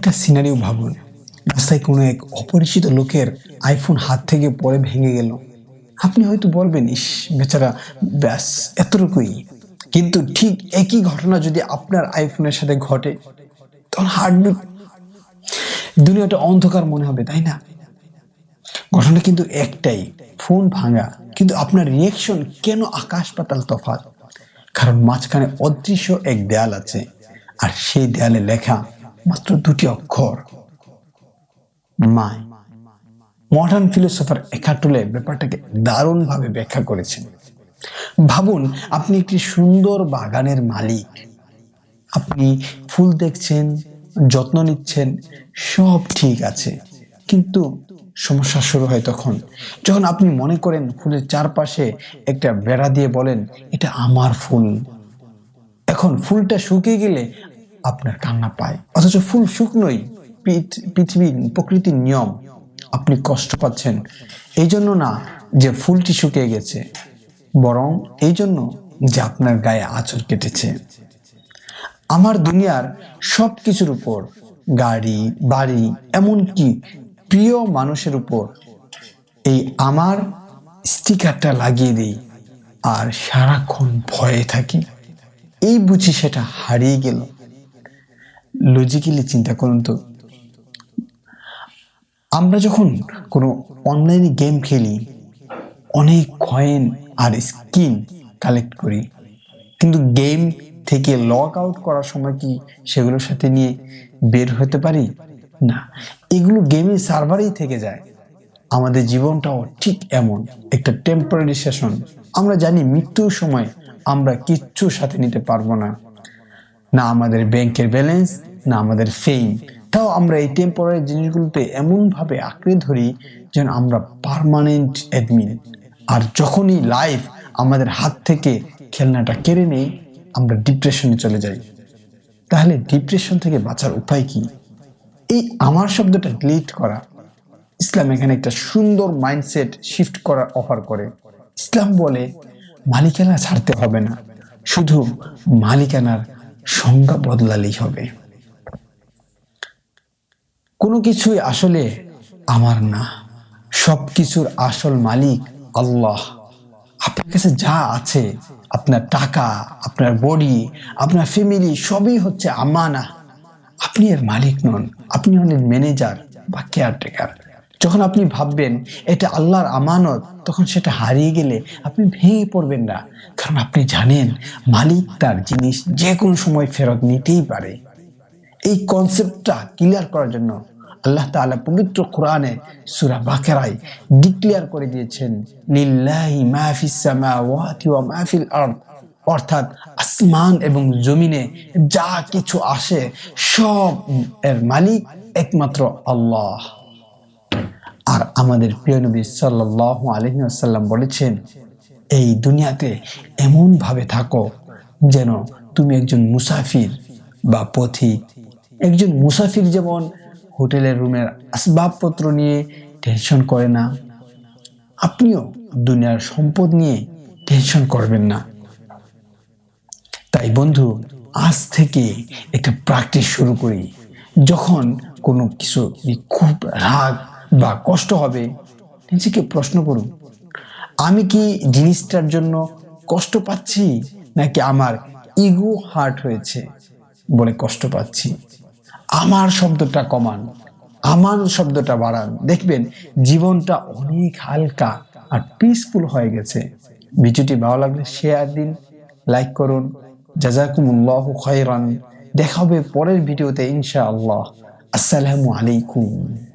একটা সিনারিও ভাবুন। রাস্তায় কোনো এক অপরিচিত লোকের আইফোন হাত থেকে পড়ে ভেঙে গেল। আপনি হয়তো বলবেন, ইস, বেচারা, ব্যাস, এতটুকুই। কিন্তু ঠিক একই ঘটনা যদি আপনার আইফোনের সাথে ঘটে, তখন হার্টবিট দুনিয়াটা অন্ধকার মনে হবে, তাই না? ঘটনা কিন্তু একটাই ফোন ভাঙা। কিন্তু আপনার রিয়েকশন কেন আকাশ পাতাল তফাৎ? কারণ মাঝখানে অদৃশ্য এক দেয়াল আছে, আর সেই দেয়ালে লেখা মাত্র দুটি অক্ষর। মায়। মডার্ন ফিলোসফার একাটুলে ব্যাপারটাকে দারুণভাবে ব্যাখ্যা করেছেন। ভাবুন, আপনি একটি সুন্দর বাগানের মালিক। আপনি ফুল দেখছেন, যত্ন নিচ্ছেন, সব ঠিক আছে। কিন্তু সমস্যা শুরু হয় তখন। যখন আপনি মনে করেন ফুলের চারপাশে একটা বেড়া দিয়ে বলেন, এটা আমার ফুল। এখন ফুলটা শুকিয়ে গেলে আপনার কান্না পায়। অথচ ফুল শুকনোই পৃথিবীর প্রকৃতির নিয়ম আপনি কষ্ট পাচ্ছেন। এই জন্য না যে ফুলটি শুকিয়ে গেছে, বরং এই জন্য যে আপনার গায়ে আঁচড় কেটেছে। আমার দুনিয়ার সব কিছুর উপর, গাড়ি, বাড়ি, এমনকি প্রিয় মানুষের উপর এই আমার স্টিকারটা লাগিয়ে দিই আর সারাক্ষণ ভয়ে থাকি। এই বুঝি সেটা হারিয়ে গেল। লজিক্যালি চিন্তা করুন তো। আমরা যখন কোনো অনলাইনে গেম খেলি, অনেক কয়েন আর স্কিন কালেক্ট করি। কিন্তু গেম থেকে লগ আউট করার সময় কি সেগুলোর সাথে নিয়ে বের হতে পারি? না। এগুলো গেমের সার্ভারেই থেকে যায়। আমাদের জীবনটাও ঠিক এমন একটা টেম্পোরারি সেশন আমরা জানি মৃত্যুর সময় আমরা কিচ্ছু সাথে নিতে পারব না। না আমাদের ব্যাংকের ব্যালেন্স না আমাদের ফেম তাও আমরা এই টেম্পোরারি জিনিসগুলোতে এমনভাবে আঁকড়ে ধরি যেন আমরা পার্মানেন্ট অ্যাডমিন আর যখনই লাইফ আমাদের হাত থেকে খেলনাটা কেড়ে নেই, আমরা ডিপ্রেশনে চলে যাই। তাহলে ডিপ্রেশন থেকে বাঁচার উপায় কি? এই আমার শব্দটা ডিলিট করা। ইসলাম এখানে একটা সুন্দর মাইন্ডসেট শিফট করার অফার করে। ইসলাম বলে, মালিকানা ছাড়তে হবে না। শুধু মালিকানার সংজ্ঞা বদলালেই হবে। কোনো কিছুই আসলে আমার না। সব কিছুর আসল মালিক আল্লাহ। আপনার কাছে যা আছে, আপনার টাকা, আপনার বডি, আপনার ফ্যামিলি সবই হচ্ছে আমানা। আপনি এর মালিক নন, আপনি হলেন ম্যানেজার বা কেয়ারটেকার যখন আপনি ভাববেন এটা আল্লাহর আমানত, তখন সেটা হারিয়ে গেলে আপনি ভেঙে পড়বেন না। কারণ আপনি জানেন, মালিক তার জিনিস যে কোনো সময় ফেরত নিতেই পারে। এই কনসেপ্টটা ক্লিয়ার করার জন্য আল্লাহ তাআলা পবিত্র কোরআনে সূরা বাকারায় ডিক্লেয়ার করে দিয়েছেন, লিল্লাহি মা ফিস সামাওয়াতি ওয়া মা আরদ অর্থাৎ আসমান এবং জমিনে যা কিছু আসে, সব এর মালিক একমাত্র আল্লাহ। আর আমাদের প্রিয় নবী সাল্লাল্লাহু আলাইহি বলেছেন, এই দুনিয়াতে এমন ভাবে থাকো যেন তুমি একজন মুসাফির বা পথিক, একজন মুসাফির যেমন হোটেলের রুমের আসবাবপত্র নিয়ে টেনশন করে না। আপনিও দুনিয়ার সম্পদ নিয়ে টেনশন করবেন না। তাই বন্ধু, আজ থেকে একটা প্র্যাকটিস শুরু করি। যখন কোনো কিছু খুব রাগ বা কষ্ট হবে, নিজেকে প্রশ্ন করুন, আমি কি জিনিসটার জন্য কষ্ট পাচ্ছি, নাকি আমার ইগো হার্ট হয়েছে বলে কষ্ট পাচ্ছি? আমার শব্দটা কমান, আমার শব্দটা বাড়ান। দেখবেন, জীবনটা অনেক হালকা আর পিসফুল হয়ে গেছে। ভিডিওটি ভালো লাগলে শেয়ার দিন লাইক করুন। জাজাকুমুল্লাহ খয়রান। দেখা হবে পরের ভিডিওতে, ইনশাআল্লাহ। আসসালামু আলাইকুম।